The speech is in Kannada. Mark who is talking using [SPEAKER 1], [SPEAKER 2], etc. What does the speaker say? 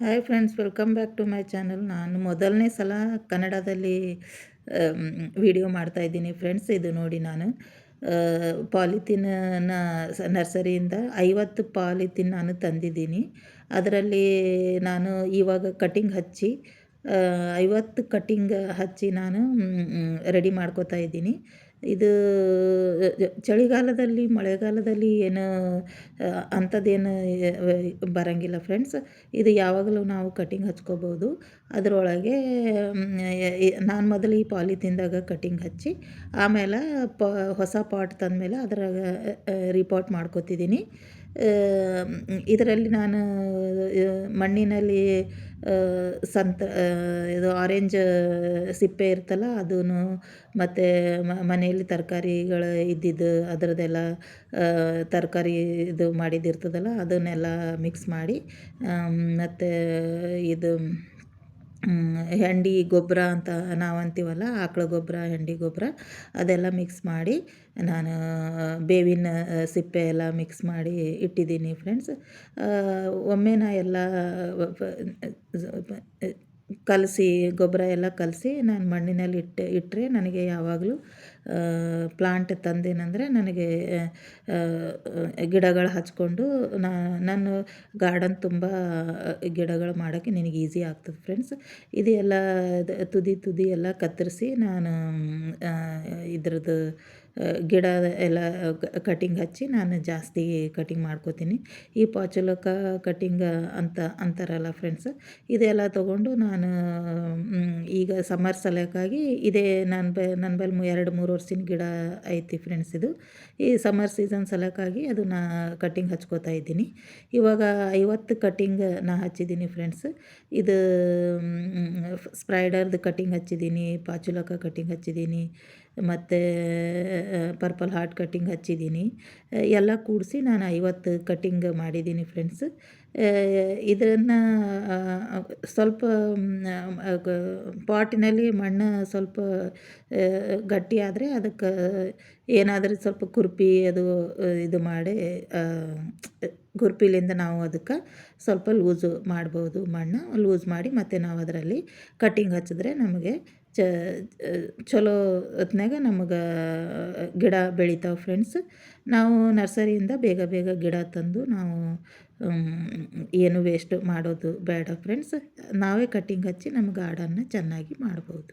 [SPEAKER 1] Hi friends welcome back to my channel ನಾನು ಮೊದಲನೇ ಸಲ ಕನ್ನಡದಲ್ಲಿ ವಿಡಿಯೋ ಮಾಡ್ತಾ ಇದ್ದೀನಿ ಫ್ರೆಂಡ್ಸ್ ಇದು ನೋಡಿ ನಾನು ಪಾಲಿಥಿನ ನರ್ಸರಿಯಿಂದ ಐವತ್ತು ಪಾಲಿಥಿನ್ ನಾನು ತಂದಿದ್ದೀನಿ. ಅದರಲ್ಲಿ ನಾನು ಇವಾಗ ಕಟಿಂಗ್ ಹಚ್ಚಿ ಐವತ್ತು ಕಟ್ಟಿಂಗ್ ಹಚ್ಚಿ ನಾನು ರೆಡಿ ಮಾಡ್ಕೋತಾ ಇದ್ದೀನಿ. ಇದು ಚಳಿಗಾಲದಲ್ಲಿ, ಮಳೆಗಾಲದಲ್ಲಿ ಏನು ಅಂಥದ್ದೇನು ಬರಂಗಿಲ್ಲ ಫ್ರೆಂಡ್ಸ್ ಇದು ಯಾವಾಗಲೂ ನಾವು ಕಟ್ಟಿಂಗ್ ಹಚ್ಕೋಬೋದು. ಅದರೊಳಗೆ ನಾನು ಮೊದಲು ಈ ಪಾಲಿಥಿನ್ದಾಗ ಕಟ್ಟಿಂಗ್ ಹಚ್ಚಿ, ಆಮೇಲೆ ಪ, ಹೊಸ ಪಾಟ್ ತಂದಮೇಲೆ ಅದ್ರಾಗ ರಿಪೋರ್ಟ್ ಮಾಡ್ಕೋತಿದ್ದೀನಿ. ಇದರಲ್ಲಿ ನಾನು ಮಣ್ಣಿನಲ್ಲಿ ಸಂತ ಇದು ಆರೆಂಜ್ ಸಿಪ್ಪೆ ಇರ್ತಲ್ಲ ಅದೂ ಮತ್ತು ಮನೆಯಲ್ಲಿ ತರಕಾರಿಗಳು ಇದ್ದಿದ್ದು, ಅದರದ್ದೆಲ್ಲ ತರಕಾರಿ ಇದು ಮಾಡಿದ್ದಿರ್ತದಲ್ಲ, ಅದನ್ನೆಲ್ಲ ಮಿಕ್ಸ್ ಮಾಡಿ ಮತ್ತು ಇದು ಹೆಂಡಿ ಗೊಬ್ಬರ ಅಂತ ನಾವು ಅಂತೀವಲ್ಲ, ಆಕಳ ಗೊಬ್ಬರ, ಹೆಂಡಿ ಗೊಬ್ಬರ, ಅದೆಲ್ಲ ಮಿಕ್ಸ್ ಮಾಡಿ ನಾನು ಬೇವಿನ ಸಿಪ್ಪೆ ಎಲ್ಲ ಮಿಕ್ಸ್ ಮಾಡಿ ಇಟ್ಟಿದ್ದೀನಿ ಫ್ರೆಂಡ್ಸ್ ಒಮ್ಮೆ ನಾ ಎಲ್ಲ ಕಲಸಿ, ಗೊಬ್ಬರ ಎಲ್ಲ ಕಲಸಿ ನಾನು ಮಣ್ಣಿನಲ್ಲಿ ಇಟ್ಟು ಇಟ್ಟರೆ ನನಗೆ ಯಾವಾಗಲೂ ಪ್ಲಾಂಟ್ ತಂದೇನಂದರೆ ನನಗೆ ಗಿಡಗಳು ಹಚ್ಕೊಂಡು ನಾನು ಗಾರ್ಡನ್ ತುಂಬ ಗಿಡಗಳು ಮಾಡೋಕ್ಕೆ ನಿನಗೆ ಈಸಿ ಆಗ್ತದೆ ಫ್ರೆಂಡ್ಸ್ ಇದು ಎಲ್ಲ ತುದಿ ತುದಿ ಎಲ್ಲ ಕತ್ತರಿಸಿ ನಾನು ಇದ್ರದ್ದು ಗಿಡ ಎಲ್ಲ ಕಟಿಂಗ್ ಹಚ್ಚಿ ನಾನು ಜಾಸ್ತಿ ಕಟಿಂಗ್ ಮಾಡ್ಕೋತೀನಿ. ಈ ಪಾಚುಲಕ ಕಟಿಂಗ್ ಅಂತ ಅಂತಾರಲ್ಲ ಫ್ರೆಂಡ್ಸ್ ಇದೆಲ್ಲ ತೊಗೊಂಡು ನಾನು ಈಗ ಸಮ್ಮರ್ ಸಲಕ್ಕಾಗಿ ಇದೇ ನನ್ನ ಬ ನನ್ನ ಬಳಿ ಎರಡು ಮೂರು ವರ್ಷದ ಗಿಡ ಐತಿ ಫ್ರೆಂಡ್ಸ್ ಇದು. ಈ ಸಮ್ಮರ್ ಸೀಸನ್ ಸಲಕ್ಕಾಗಿ ಅದು ನಾ ಕಟಿಂಗ್ ಹಚ್ಕೋತಾ ಇದ್ದೀನಿ. ಇವಾಗ ಐವತ್ತು ಕಟಿಂಗ್ ನಾ ಹಚ್ಚಿದ್ದೀನಿ ಫ್ರೆಂಡ್ಸ್ ಇದು ಸ್ಪ್ರೈಡರ್ದು ಕಟಿಂಗ್ ಹಚ್ಚಿದ್ದೀನಿ, ಪಾಚುಲಕ ಕಟಿಂಗ್ ಹಚ್ಚಿದ್ದೀನಿ. ಮತ್ತು ಪರ್ಪಲ್ ಹಾರ್ಟ್ ಕಟ್ಟಿಂಗ್ ಹಚ್ಚಿದ್ದೀನಿ. ಎಲ್ಲ ಕೂಡಿಸಿ ನಾನು ಐವತ್ತು ಕಟ್ಟಿಂಗ್ ಮಾಡಿದ್ದೀನಿ ಫ್ರೆಂಡ್ಸ್ ಇದನ್ನು ಸ್ವಲ್ಪ ಪಾಟಿನಲ್ಲಿ ಮಣ್ಣು ಸ್ವಲ್ಪ ಗಟ್ಟಿ ಆದರೆ ಅದಕ್ಕೆ ಏನಾದರೂ ಸ್ವಲ್ಪ ಕುರ್ಪಿ ಅದು ಇದು ಮಾಡಿ ಕುರ್ಪಿಲಿಂದ ನಾವು ಅದಕ್ಕೆ ಸ್ವಲ್ಪ ಲೂಸು ಮಾಡ್ಬೋದು ಮಣ್ಣು, ಲೂಸ್ ಮಾಡಿ ಮತ್ತು ನಾವು ಅದರಲ್ಲಿ ಕಟ್ಟಿಂಗ್ ಹಚ್ಚಿದ್ರೆ ನಮಗೆ ಚ, ಚಲೋ ಹೊತ್ನಾಗ ನಮಗೆ ಗಿಡ ಬೆಳಿತಾವೆ ಫ್ರೆಂಡ್ಸ್. ನಾವು ನರ್ಸರಿಯಿಂದ ಬೇಗ ಬೇಗ ಗಿಡ ತಂದು ನಾವು ಏನು ವೇಸ್ಟ್ ಮಾಡೋದು ಬೇಡ ಫ್ರೆಂಡ್ಸ್. ನಾವೇ ಕಟ್ಟಿಂಗ್ ಹಚ್ಚಿ ನಮ್ಮ ಗಾರ್ಡನ್ನ ಚೆನ್ನಾಗಿ ಮಾಡ್ಬೋದು.